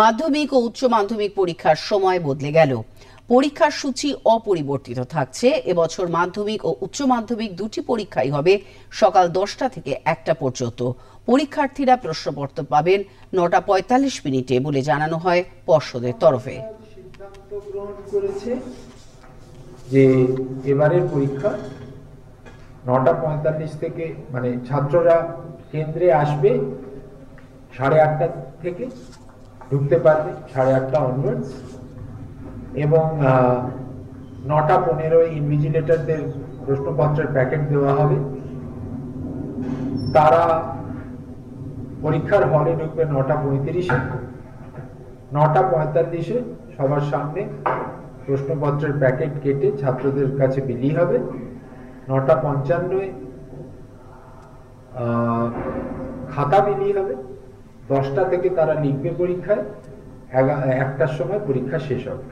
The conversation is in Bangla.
মাধ্যমিক ও উচ্চ মাধ্যমিক পরীক্ষার সময় বদলে গেল। পরীক্ষার সূচি অপরিবর্তিত থাকছে। এবছর মাধ্যমিক ও উচ্চ মাধ্যমিক দুটি পরীক্ষাই হবে সকাল দশটা থেকে একটা পর্যন্ত। পরীক্ষার্থীরা প্রশ্নপত্র পাবেন নটা পঁয়তাল্লিশ মিনিটে বলে জানানো হয় পর্ষদের তরফে। যে এবারের পরীক্ষা নটা পঁয়তাল্লিশ থেকে মানে ছাত্ররা কেন্দ্রে আসবে সাড়ে আটটা থেকে ঢুকতে পারবে সাড়ে আটটা অনওয়ার্ডস এবং নটা পনেরোয় ইনভিজিলেটরদের প্রশ্নপত্রের প্যাকেট দেওয়া হবে। তারা পরীক্ষার হলে ঢুকবে নটা পঁয়ত্রিশে। নটা পঁয়তাল্লিশে সবার সামনে প্রশ্নপত্রের প্যাকেট কেটে ছাত্রদের কাছে বিলি হবে। নটা পঞ্চান্নয় খাতা বিলি হবে। দশটা থেকে তারা লিখবে পরীক্ষায় একটার সময় পরীক্ষা শেষ হবে।